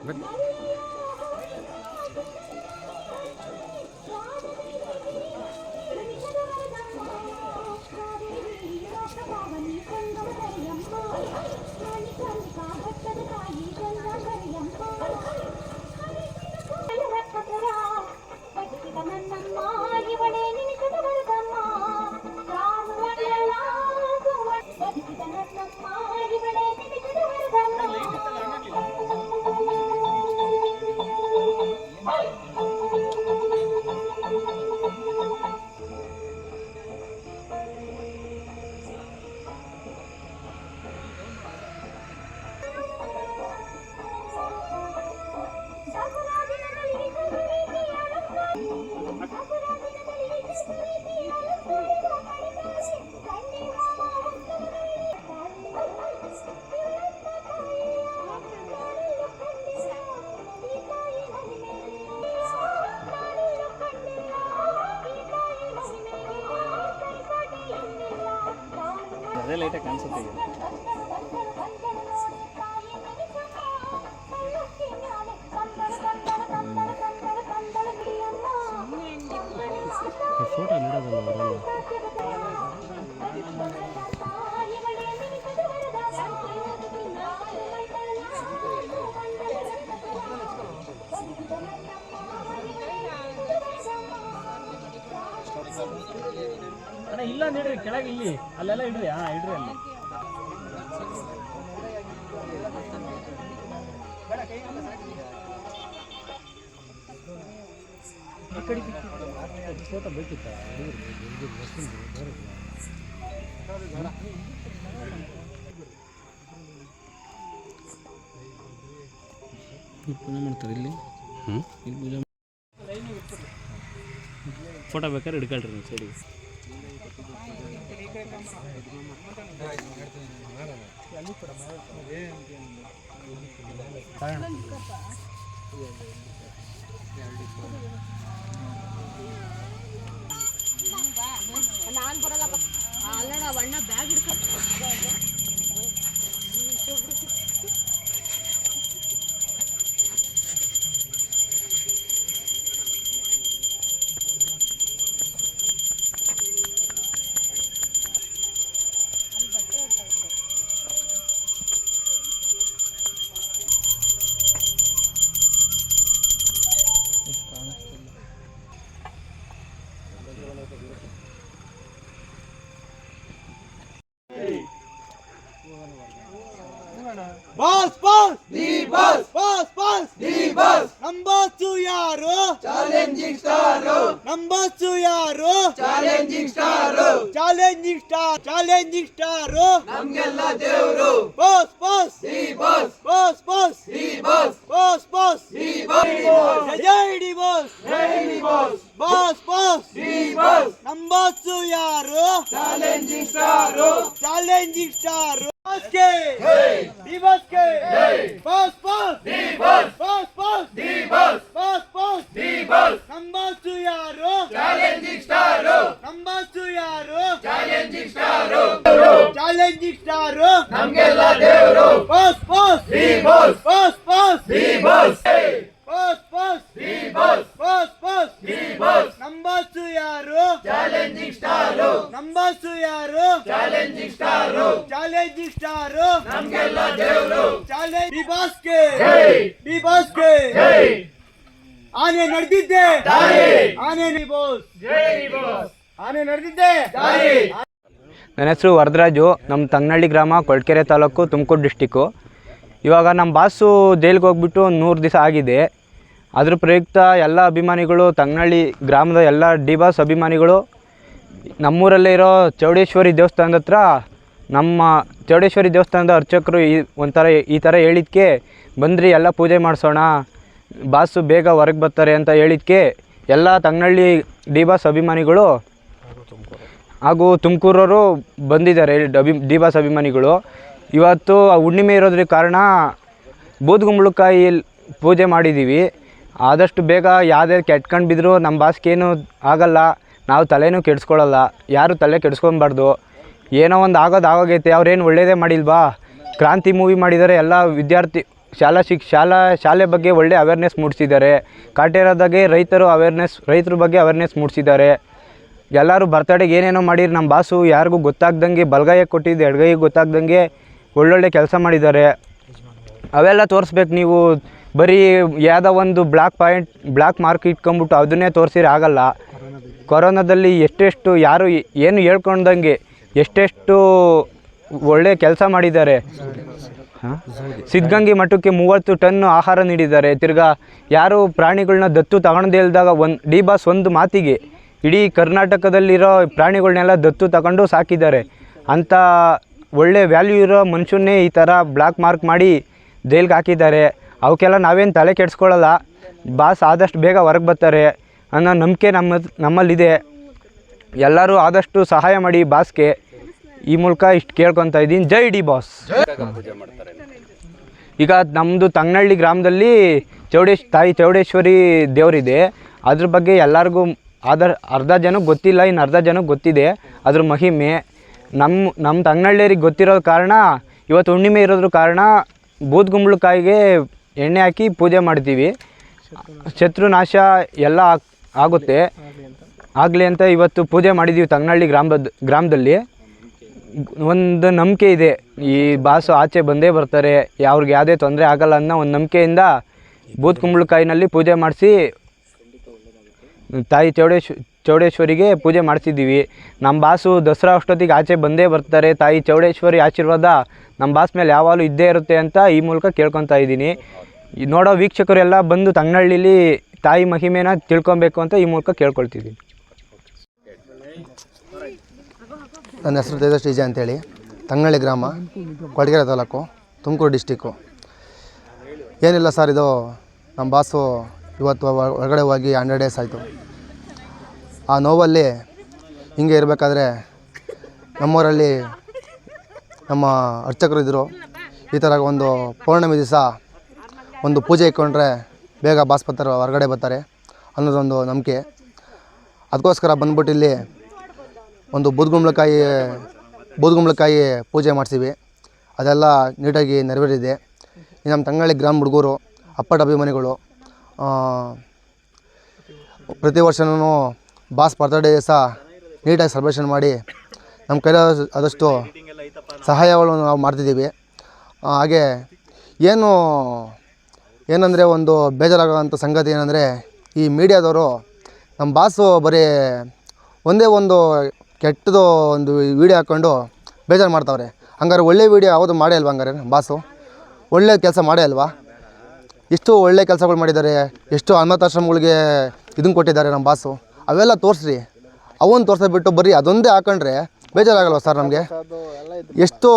没 ಅದೇ ಲೈಟಾಗಿ ಕಾಣಿಸುತ್ತೆ ಈಗ. ಇಡ್ರಿ ಕೆಳಗೆ ಇಲ್ಲಿ. ಅಲ್ಲೆಲ್ಲ ಇಡ್ರಿ ಹಾಂ ಇಡ್ರಿ ಅಲ್ಲಿ. ಫೋಟೋ ಬೇಕಿತ್ತ ಪೂಜೆ ಮಾಡ್ತಾರೆ ಇಲ್ಲಿ. ಇಲ್ಲಿ ಪೂಜೆ ಫೋಟೋ ಬೇಕಾದ್ರೆ ಹಿಡ್ಕೊಳ್ರಿ ನೀವು ಸೈಡಿಗೆ ನಾನು ಬರಲ್ಲಪ್ಪ ಅಲ್ಲ ನಾವು ಅಣ್ಣ ಬ್ಯಾಗ್ ಹಿಡ್ಕೊಂಡು boss boss! The boss! Boss boss! The boss! Numbers ಯಾರು? Challenging star! ನಂಬರ್ಸು ಯಾರು? Challenging star! Challenging star challenging star! ನಮ್ಗೆಲ್ಲ ದೇವರು! Boss boss! The boss! Boss boss! The boss! Boss boss! The boss! Jai D boss! Jai D boss boss boss the boss numbers ಯಾರು challenging star challenging star ಬಾಸ್ಗೆ ದಿವಸ್ಗೆ boss boss the boss boss boss the boss boss boss the boss numbers ಯಾರು challenging star numbers ಯಾರು challenging star challenging star ನಮ್ಗೆಲ್ಲ ದೇವರು boss boss the boss boss boss the boss boss boss the boss boss boss the boss numbers ಯಾರು challenging star numbers ಯಾರು challenging star star ನಮ್ಗೆಲ್ಲ ದೇವರು. D D ಆನೆ ನಡೆದಿದ್ದೆ. ಆನೆ ನಿ ಬಾಸ್. ಆನೆ ನಡೆದಿದ್ದೆ. ನನ್ನ ಹೆಸರು ವರದರಾಜು. ನಮ್ಮ ತಂಗನಹಳ್ಳಿ ಗ್ರಾಮ ಕೊಳ್ಕೆರೆ ತಾಲೂಕು ತುಮಕೂರು ಡಿಸ್ಟಿಕ್ಕು ಇವಾಗ ನಮ್ಮ ಬಾಸು ಜೈಲಿಗೆ ಹೋಗ್ಬಿಟ್ಟು ಒಂದು ನೂರು ದಿವಸ ಆಗಿದೆ. ಅದ್ರ ಪ್ರಯುಕ್ತ ಎಲ್ಲ ಅಭಿಮಾನಿಗಳು ತಂಗನಹಳ್ಳಿ ಗ್ರಾಮದ ಎಲ್ಲ ಡಿ ಬಾಸ್ ಅಭಿಮಾನಿಗಳು ನಮ್ಮೂರಲ್ಲೇ ಇರೋ ಚೌಡೇಶ್ವರಿ ದೇವಸ್ಥಾನದ ಹತ್ರ ನಮ್ಮ ಚೌಡೇಶ್ವರಿ ದೇವಸ್ಥಾನದ ಅರ್ಚಕರು ಈ ಒಂಥರ ಈ ಥರ ಹೇಳಿದ್ಕೆ, ಬಂದ್ರಿ ಎಲ್ಲ ಪೂಜೆ ಮಾಡಿಸೋಣ, ಬಾಸು ಬೇಗ ಹೊರಗೆ ಬರ್ತಾರೆ ಅಂತ ಹೇಳಿದ್ಕೆ ಎಲ್ಲ ತಂಗನಹಳ್ಳಿ ಡಿ ಬಾಸ್ ಅಭಿಮಾನಿಗಳು ಹಾಗೂ ತುಮಕೂರವರು ಬಂದಿದ್ದಾರೆ ಅಭಿ ಡಿ ಬಾಸ್ ಅಭಿಮಾನಿಗಳು. ಇವತ್ತು ಹುಣ್ಣಿಮೆ ಇರೋದ್ರ ಕಾರಣ ಬೂದ್ಗುಂಬಳಕಾಯಿ ಪೂಜೆ ಮಾಡಿದ್ದೀವಿ ಆದಷ್ಟು ಬೇಗ ಯಾವುದೇ ಕೆಟ್ಕೊಂಡು ಬಿದ್ದರೂ ನಮ್ಮ ಬಾಸ್ಗೇನು ಆಗಲ್ಲ, ನಾವು ತಲೆನೂ ಕೆಡಿಸ್ಕೊಳ್ಳಲ್ಲ ಯಾರು ತಲೆ ಕೆಡಿಸ್ಕೊಬಾರ್ದು. ಏನೋ ಒಂದು ಆಗೋದು ಆಗೋಗೈತೆ ಅವ್ರೇನು ಒಳ್ಳೆಯದೇ ಮಾಡಿಲ್ವಾ? ಕ್ರಾಂತಿ ಮೂವಿ ಮಾಡಿದ್ದಾರೆ ಎಲ್ಲ ವಿದ್ಯಾರ್ಥಿ ಶಾಲಾ ಶಿಕ್, ಶಾಲಾ, ಶಾಲೆ ಬಗ್ಗೆ ಒಳ್ಳೆ ಅವೇರ್ನೆಸ್ ಮೂಡಿಸಿದ್ದಾರೆ. ಕಾಟೇರದಾಗೆ ರೈತರು ಅವೇರ್ನೆಸ್ ರೈತರ ಬಗ್ಗೆ ಅವೇರ್ನೆಸ್ ಮೂಡಿಸಿದ್ದಾರೆ. ಎಲ್ಲರೂ ಬರ್ತಡೆಗೆ ಏನೇನೋ ಮಾಡಿರಿ ನಮ್ಮ ಬಾಸು ಯಾರಿಗೂ ಗೊತ್ತಾಗ್ದಂಗೆ ಬಲಗೈಗೆ ಕೊಟ್ಟಿದ್ದು ಎಡಗೈಗೆ ಗೊತ್ತಾಗ್ದಂಗೆ ಒಳ್ಳೊಳ್ಳೆ ಕೆಲಸ ಮಾಡಿದ್ದಾರೆ. ಅವೆಲ್ಲ ತೋರಿಸ್ಬೇಕು ನೀವು. ಬರೀ ಯಾವುದೋ ಒಂದು ಬ್ಲ್ಯಾಕ್ ಪಾಯಿಂಟ್ ಬ್ಲ್ಯಾಕ್ ಮಾರ್ಕ್ ಇಟ್ಕೊಂಬಿಟ್ಟು ಅದನ್ನೇ ತೋರಿಸಿದ್ರೆ ಆಗಲ್ಲ. ಕೊರೋನಾದಲ್ಲಿ ಎಷ್ಟೆಷ್ಟು ಯಾರು ಏನು ಹೇಳ್ಕೊಂಡಂಗೆ ಎಷ್ಟೆಷ್ಟು ಒಳ್ಳೆ ಕೆಲಸ ಮಾಡಿದ್ದಾರೆ? ಸಿದ್ಧಗಂಗೆ ಮಠಕ್ಕೆ ಮೂವತ್ತು ಟನ್ ಆಹಾರ ನೀಡಿದ್ದಾರೆ. ತಿರ್ಗಾ ಯಾರು ಪ್ರಾಣಿಗಳನ್ನ ದತ್ತು ತಗೊಂಡೇ ಇಲ್ದಾಗ ಒಂದು, ಡಿ ಬಾಸ್ ಒಂದು ಮಾತಿಗೆ, ಇಡೀ ಕರ್ನಾಟಕದಲ್ಲಿರೋ ಪ್ರಾಣಿಗಳನ್ನೆಲ್ಲ ದತ್ತು ತಗೊಂಡು ಸಾಕಿದ್ದಾರೆ. ಅಂಥ ಒಳ್ಳೆ ವ್ಯಾಲ್ಯೂ ಇರೋ ಮನುಷ್ಯನ್ನೇ ಈ ಥರ ಬ್ಲ್ಯಾಕ್ ಮಾರ್ಕ್ ಮಾಡಿ ಜೈಲ್ಗೆ ಹಾಕಿದ್ದಾರೆ. ಅವಕ್ಕೆಲ್ಲ ನಾವೇನು ತಲೆ ಕೆಡಿಸ್ಕೊಳ್ಳಲ್ಲ ಬಾಸ್ ಆದಷ್ಟು ಬೇಗ ಹೊರಗೆ ಬರ್ತಾರೆ ಅನ್ನೋ ನಂಬಿಕೆ ನಮ್ಮ, ನಮ್ಮಲ್ಲಿದೆ. ಎಲ್ಲರೂ ಆದಷ್ಟು ಸಹಾಯ ಮಾಡಿ ಬಾಸ್ಗೆ. ಈ ಮೂಲಕ ಇಷ್ಟು ಕೇಳ್ಕೊತಾ ಇದ್ದೀನಿ. ಜೈ ಡಿ ಬಾಸ್. ಈಗ ನಮ್ಮದು ತಂಗನಹಳ್ಳಿ ಗ್ರಾಮದಲ್ಲಿ ಚೌಡೇಶ್, ತಾಯಿ ಚೌಡೇಶ್ವರಿ ದೇವರಿದೆ. ಅದ್ರ ಬಗ್ಗೆ ಎಲ್ಲರಿಗೂ ಆದರ್, ಅರ್ಧ ಜನಕ್ಕೆ ಗೊತ್ತಿಲ್ಲ, ಇನ್ನು ಅರ್ಧ ಜನಕ್ಕೆ ಗೊತ್ತಿದೆ. ಅದ್ರ ಮಹಿಮೆ. ನಮ್ಮ ನಮ್ಮ ತಂಗನಹಳ್ಳಿಯರಿಗೆ ಗೊತ್ತಿರೋ ಕಾರಣ, ಇವತ್ತು ಹುಣ್ಣಿಮೆ ಇರೋದ್ರ ಕಾರಣ ಬೂದ್ಗುಂಬಳಕಾಯಿಗೆ ಎಣ್ಣೆ ಹಾಕಿ ಪೂಜೆ ಮಾಡ್ತೀವಿ. ಶತ್ರುನಾಶ ಎಲ್ಲ ಆಗ್- ಆಗುತ್ತೆ. ಆಗಲಿ ಅಂತ ಇವತ್ತು ಪೂಜೆ ಮಾಡಿದ್ದೀವಿ ತಂಗನಹಳ್ಳಿ ಗ್ರಾಮದ ಗ್ರಾಮದಲ್ಲಿ. ಒಂದು ನಂಬಿಕೆ ಇದೆ. ಈ ಬಾಸು ಆಚೆ ಬಂದೇ ಬರ್ತಾರೆ. ಅವ್ರಿಗೆ ಯಾವುದೇ ತೊಂದರೆ ಆಗಲ್ಲ ಅನ್ನೋ ಒಂದು ನಂಬಿಕೆಯಿಂದ ಬೂತ್ ಕುಂಬಳಕಾಯಿನಲ್ಲಿ ಪೂಜೆ ಮಾಡಿಸಿ ತಾಯಿ ಚೌಡೇಶ್ವ ಚೌಡೇಶ್ವರಿಗೆ ಪೂಜೆ ಮಾಡಿಸಿದ್ದೀವಿ. ನಮ್ಮ ಬಾಸು ದಸರಾ ಅಷ್ಟೊತ್ತಿಗೆ ಆಚೆ ಬಂದೇ ಬರ್ತಾರೆ. ತಾಯಿ ಚೌಡೇಶ್ವರಿ ಆಶೀರ್ವಾದ ನಮ್ಮ ಬಾಸ್ ಮೇಲೆ ಯಾವಾಗಲೂ ಇದ್ದೇ ಇರುತ್ತೆ ಅಂತ ಈ ಮೂಲಕ ಕೇಳ್ಕೊತಾ ಇದ್ದೀನಿ. ನೋಡೋ ವೀಕ್ಷಕರೆಲ್ಲ ಬಂದು ತಂಗನಹಳ್ಳಿಲಿ ತಾಯಿ ಮಹಿಮೆನ ತಿಳ್ಕೊಬೇಕು ಅಂತ ಈ ಮೂಲಕ ಕೇಳ್ಕೊಳ್ತಿದ್ದೀನಿ. ನನ್ನ ಹೆಸರು ತೇಜಸ್ ಡಿಜೆ ಅಂತೇಳಿ. ತಂಗಳ್ಳಿ ಗ್ರಾಮ, ಕೊಡಗೆರೆ ತಾಲೂಕು, ತುಮಕೂರು ಡಿಸ್ಟಿಕ್ಕು ಏನಿಲ್ಲ ಸರ್ ಇದು ನಮ್ಮ ಬಾಸು ಇವತ್ತು ಹೊರಗಡೆ ಹೋಗಿ ಹಂಡ್ರೆಡ್ ಡೇಸ್ ಆಯಿತು. ಆ ನೋವಲ್ಲಿ ಹಿಂಗೆ ಇರಬೇಕಾದ್ರೆ ನಮ್ಮೂರಲ್ಲಿ ನಮ್ಮ ಅರ್ಚಕರು ಇದ್ದರು ಈ ಥರ ಒಂದು ಪೌರ್ಣಮಿ ದಿವಸ ಒಂದು ಪೂಜೆ ಇಟ್ಕೊಂಡ್ರೆ ಬೇಗ ಬಾಸ್ಪತ್ರೆ ಹೊರಗಡೆ ಬರ್ತಾರೆ ಅನ್ನೋದೊಂದು ನಂಬಿಕೆ. ಅದಕ್ಕೋಸ್ಕರ ಬಂದ್ಬಿಟ್ಟು ಇಲ್ಲಿ ಒಂದು ಬೂದ್ಗುಂಬಳಕಾಯಿ ಬೂದ್ಗುಂಬಳಕಾಯಿ ಪೂಜೆ ಮಾಡ್ತೀವಿ ಅದೆಲ್ಲ ನೀಟಾಗಿ ನೆರವೇರಿದೆ. ನಮ್ಮ ತಂಗಳಿ ಗ್ರಾಮ ಹುಡುಗರು, ಅಪ್ಪಟ ಅಭಿಮಾನಿಗಳು ಪ್ರತಿ ವರ್ಷನೂ ಬಾಸ್ ಬರ್ತಡೇ ಸಹ ನೀಟಾಗಿ ಸೆಲೆಬ್ರೇಷನ್ ಮಾಡಿ ನಮ್ಮ ಕೈಲಾದ ಆದಷ್ಟು ಸಹಾಯಗಳನ್ನು ನಾವು ಮಾಡ್ತಿದ್ದೀವಿ. ಹಾಗೆ ಏನು, ಏನಂದರೆ ಒಂದು ಬೇಜಾರಾಗೋಂಥ ಸಂಗತಿ ಏನಂದರೆ ಈ ಮೀಡಿಯಾದವರು ನಮ್ಮ ಬಾಸು ಬರೀ ಒಂದೇ ಒಂದು ಕೆಟ್ಟದು ಒಂದು ವೀಡಿಯೋ ಹಾಕ್ಕೊಂಡು ಬೇಜಾರು ಮಾಡ್ತಾವ್ರೆ. ಹಂಗಾರೆ ಒಳ್ಳೆ ವೀಡಿಯೋ ಯಾವುದು ಮಾಡೇ ಅಲ್ವಾ ಹಂಗಾರೆ ನಮ್ಮ ಬಾಸು? ಒಳ್ಳೆ ಕೆಲಸ ಮಾಡೇ ಅಲ್ವಾ? ಎಷ್ಟು ಒಳ್ಳೆ ಕೆಲಸಗಳು ಮಾಡಿದ್ದಾರೆ ಎಷ್ಟು ಅನಾಥಾಶ್ರಮಗಳಿಗೆ ಇದನ್ನು ಕೊಟ್ಟಿದ್ದಾರೆ ನಮ್ಮ ಬಾಸು. ಅವೆಲ್ಲ ತೋರಿಸ್ರಿ. ಅವನ್ನ ತೋರಿಸ್ಬಿಟ್ಟು ಬರೀ ಅದೊಂದೇ ಹಾಕೊಂಡ್ರೆ ಬೇಜಾರಾಗಲ್ವ ಸರ್ ನಮಗೆ? ಎಷ್ಟು,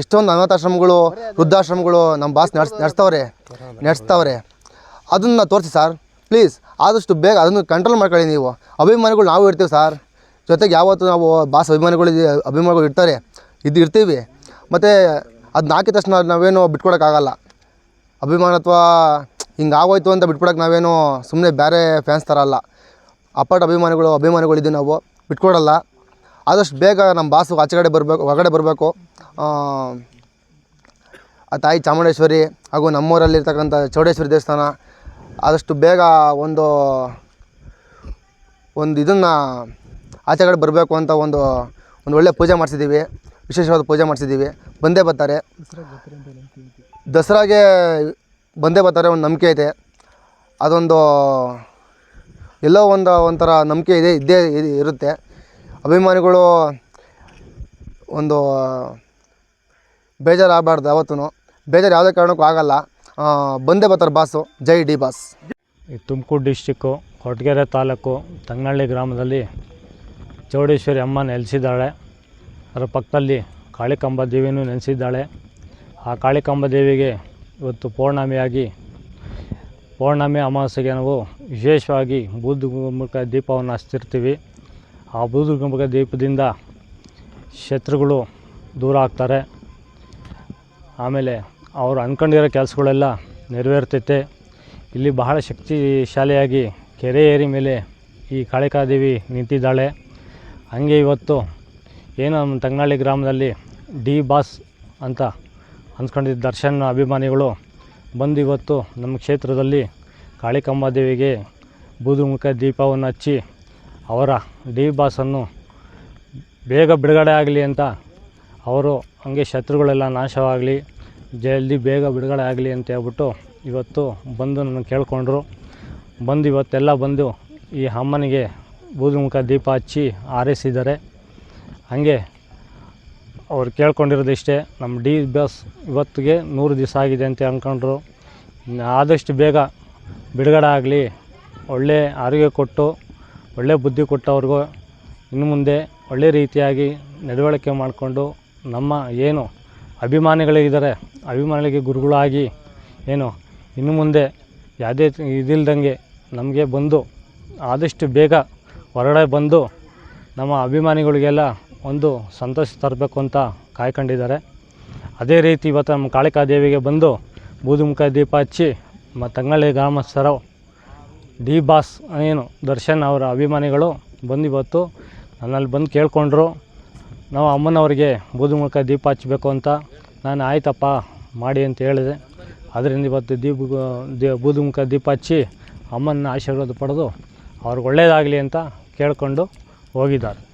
ಎಷ್ಟೊಂದು ಅನಾಥಾಶ್ರಮಗಳು, ವೃದ್ಧಾಶ್ರಮಗಳು ನಮ್ಮ ಬಾಸ್ ನಡ್ಸ್, ನಡೆಸ್ತಾವ್ರೆ ನಡೆಸ್ತಾವ್ರೆ. ಅದನ್ನು ತೋರಿಸಿ ಸರ್, ಪ್ಲೀಸ್. ಆದಷ್ಟು ಬೇಗ ಅದನ್ನು ಕಂಟ್ರೋಲ್ ಮಾಡ್ಕೊಳ್ಳಿ ನೀವು. ಅಭಿಮಾನಿಗಳು ನಾವು ಇರ್ತೀವಿ ಸರ್. ಜೊತೆಗೆ ಯಾವತ್ತು ನಾವು ಬಾಸ್ ಅಭಿಮಾನಿಗಳು ಅಭಿಮಾನಿಗಳು ಇರ್ತಾರೆ, ಇದು ಇರ್ತೀವಿ. ಮತ್ತು ಅದನ್ನ ಹಾಕಿದ ತಕ್ಷಣ ನಾವೇನು ಬಿಟ್ಕೊಡೋಕ್ಕಾಗಲ್ಲ. ಅಭಿಮಾನತ್ವ ಹಿಂಗೆ ಆಗೋಯ್ತು ಅಂತ ಬಿಟ್ಕೊಡಕ್ಕೆ ನಾವೇನು ಸುಮ್ಮನೆ ಬೇರೆ ಫ್ಯಾನ್ಸ್ ಥರ ಅಲ್ಲ. ಅಪ್ಪಟ ಅಭಿಮಾನಿಗಳು ಅಭಿಮಾನಿಗಳಿದ್ದೀವಿ ನಾವು, ಬಿಟ್ಕೊಡಲ್ಲ. ಆದಷ್ಟು ಬೇಗ ನಮ್ಮ ಬಾಸು ಆಚೆ ಕಡೆ ಬರಬೇಕು, ಹೊರಗಡೆ ಬರಬೇಕು. ಆ ತಾಯಿ ಚಾಮುಂಡೇಶ್ವರಿ ಹಾಗೂ ನಮ್ಮೂರಲ್ಲಿರ್ತಕ್ಕಂಥ ಚೌಡೇಶ್ವರಿ ದೇವಸ್ಥಾನ, ಆದಷ್ಟು ಬೇಗ ಒಂದು ಒಂದು ಇದನ್ನು ಆಚೆ ಕಡೆ ಬರಬೇಕು ಅಂತ ಒಂದು ಒಂದು ಒಳ್ಳೆ ಪೂಜೆ ಮಾಡಿಸಿದ್ದೀವಿ. ವಿಶೇಷವಾದ ಪೂಜೆ ಮಾಡಿಸಿದ್ದೀವಿ. ಬಂದೇ ಬರ್ತಾರೆ. ದಸರಾಗೆ ಬಂದೇ ಬರ್ತಾರೆ ಒಂದು ನಂಬಿಕೆ ಇದೆ. ಅದೊಂದು ಎಲ್ಲೋ ಒಂದು ಒಂಥರ ನಂಬಿಕೆ ಇದೆ, ಇದ್ದೇ ಇದ್- ಇರುತ್ತೆ. ಅಭಿಮಾನಿಗಳು ಒಂದು ಬೇಜಾರಾಗಬಾರ್ದು ಯಾವತ್ತೂ ಬೇಜಾರು ಯಾವುದೇ ಕಾರಣಕ್ಕೂ ಆಗಲ್ಲ. ಬಂದೇ ಬರ್ತಾರೆ ಬಾಸು. ಜೈ ಡಿ ಬಾಸ್. ಈ ತುಮಕೂರು ಡಿಸ್ಟಿಕ್ಕು ಕೊರಟಗೆರೆ ತಾಲೂಕು ತಂಗನಹಳ್ಳಿ ಗ್ರಾಮದಲ್ಲಿ ಚೌಡೇಶ್ವರಿ ಅಮ್ಮ ನೆಲೆಸಿದ್ದಾಳೆ ಅದರ ಪಕ್ಕದಲ್ಲಿ ಕಾಳಿಕಾಂಬ ದೇವಿಯೂ ನೆಲೆಸಿದ್ದಾಳೆ ಆ ಕಾಳಿಕಾಂಬ ದೇವಿಗೆ ಇವತ್ತು ಪೌರ್ಣಮಿಯಾಗಿ, ಪೌರ್ಣಮಿ ಅಮಾವಾಸ್ಯೆಗೆ ನಾವು ವಿಶೇಷವಾಗಿ ಬೂದುಗುಂಬಕ ದೀಪವನ್ನು ಹಚ್ತಿರ್ತೀವಿ ಆ ಬೂದುಗುಂಬಕ ದೀಪದಿಂದ ಶತ್ರುಗಳು ದೂರ ಆಗ್ತಾರೆ. ಆಮೇಲೆ ಅವರು ಅಂದ್ಕೊಂಡಿರೋ ಕೆಲಸಗಳೆಲ್ಲ ನೆರವೇರ್ತೈತೆ ಇಲ್ಲಿ ಬಹಳ ಶಕ್ತಿಶಾಲಿಯಾಗಿ ಕೆರೆ ಏರಿ ಮೇಲೆ ಈ ಕಾಳಿಕಾದೇವಿ ನಿಂತಿದ್ದಾಳೆ. ಹಂಗೆ ಇವತ್ತು ಏನು ನಮ್ಮ ತಂಗನಹಳ್ಳಿ ಗ್ರಾಮದಲ್ಲಿ ಡಿ ಬಾಸ್ ಅಂತ ಅನ್ಸ್ಕೊಂಡಿದ್ದ ದರ್ಶನ್ ಅಭಿಮಾನಿಗಳು ಬಂದು ಇವತ್ತು ನಮ್ಮ ಕ್ಷೇತ್ರದಲ್ಲಿ ಕಾಳಿಕಂಬ ದೇವಿಗೆ ಬೂದುಮುಖ ದೀಪವನ್ನು ಹಚ್ಚಿ ಅವರ ಡಿ ಬಾಸನ್ನು ಬೇಗ ಬಿಡುಗಡೆ ಆಗಲಿ ಅಂತ ಅವರು ಹಂಗೆ ಶತ್ರುಗಳೆಲ್ಲ ನಾಶವಾಗಲಿ ಜಲ್ದಿ ಬೇಗ ಬಿಡುಗಡೆ ಆಗಲಿ ಅಂತ ಹೇಳ್ಬಿಟ್ಟು ಇವತ್ತು ಬಂದು ನನ್ನ ಕೇಳಿಕೊಂಡ್ರು. ಬಂದು ಇವತ್ತೆಲ್ಲ ಬಂದು ಈ ಅಮ್ಮನಿಗೆ ಬೂದುಮುಖ ದೀಪ ಹಚ್ಚಿ ಹಾರೈಸಿದ್ದಾರೆ ಹಾಗೆ ಅವ್ರು ಕೇಳ್ಕೊಂಡಿರೋದು ಇಷ್ಟೇ, ನಮ್ಮ ಡಿ ಬಸ್ ಇವತ್ತಿಗೆ ನೂರು ದಿವಸ ಆಗಿದೆ ಅಂತ ಅಂದ್ಕೊಂಡ್ರು ಆದಷ್ಟು ಬೇಗ ಬಿಡುಗಡೆ ಆಗಲಿ, ಒಳ್ಳೆ ಆರೋಗ್ಯ ಕೊಟ್ಟು, ಒಳ್ಳೆ ಬುದ್ಧಿ ಕೊಟ್ಟವ್ರಿಗೂ ಇನ್ನು ಮುಂದೆ ಒಳ್ಳೆ ರೀತಿಯಾಗಿ ನಡವಳಿಕೆ ಮಾಡಿಕೊಂಡು ನಮ್ಮ ಏನು ಅಭಿಮಾನಿಗಳಿದ್ದಾರೆ, ಅಭಿಮಾನಿಗಳಿಗೆ ಗುರುಗಳಾಗಿ ಏನು ಇನ್ನು ಮುಂದೆ ಯಾವುದೇ ಇದಿಲ್ದಂಗೆ ನಮಗೆ ಬಂದು ಆದಷ್ಟು ಬೇಗ ಹೊರಗಡೆ ಬಂದು ನಮ್ಮ ಅಭಿಮಾನಿಗಳಿಗೆಲ್ಲ ಒಂದು ಸಂತೋಷ ತರಬೇಕು ಅಂತ ಕಾಯ್ಕೊಂಡಿದ್ದಾರೆ. ಅದೇ ರೀತಿ ಇವತ್ತು ನಮ್ಮ ಕಾಳಿಕಾ ದೇವಿಗೆ ಬಂದು ಬೂದುಮುಖ ದೀಪ ಹಚ್ಚಿ ಮತ್ತು ತಂಗಳಿ ಗ್ರಾಮಸ್ಥರು ಡಿ ಬಾಸ್ ಏನು ದರ್ಶನ್ ಅವರ ಅಭಿಮಾನಿಗಳು ಬಂದು ಇವತ್ತು ನನ್ನಲ್ಲಿ ಬಂದು ಕೇಳಿಕೊಂಡ್ರು. ನಾವು ಅಮ್ಮನವರಿಗೆ ಬೂದುಮುಖ ದೀಪ ಹಚ್ಚಬೇಕು ಅಂತ ನಾನು ಆಯ್ತಪ್ಪ ಮಾಡಿ ಅಂತ ಹೇಳಿದೆ. ಅದರಿಂದ ಇವತ್ತು ದೀಪ ಬೂದುಮುಖ ದೀಪ ಹಚ್ಚಿ ಅಮ್ಮನ ಆಶೀರ್ವಾದ ಪಡೆದು ಅವ್ರಿಗೆ ಒಳ್ಳೆಯದಾಗಲಿ ಅಂತ ಕೇಳಿಕೊಂಡು ಹೋಗಿದ್ದಾರೆ.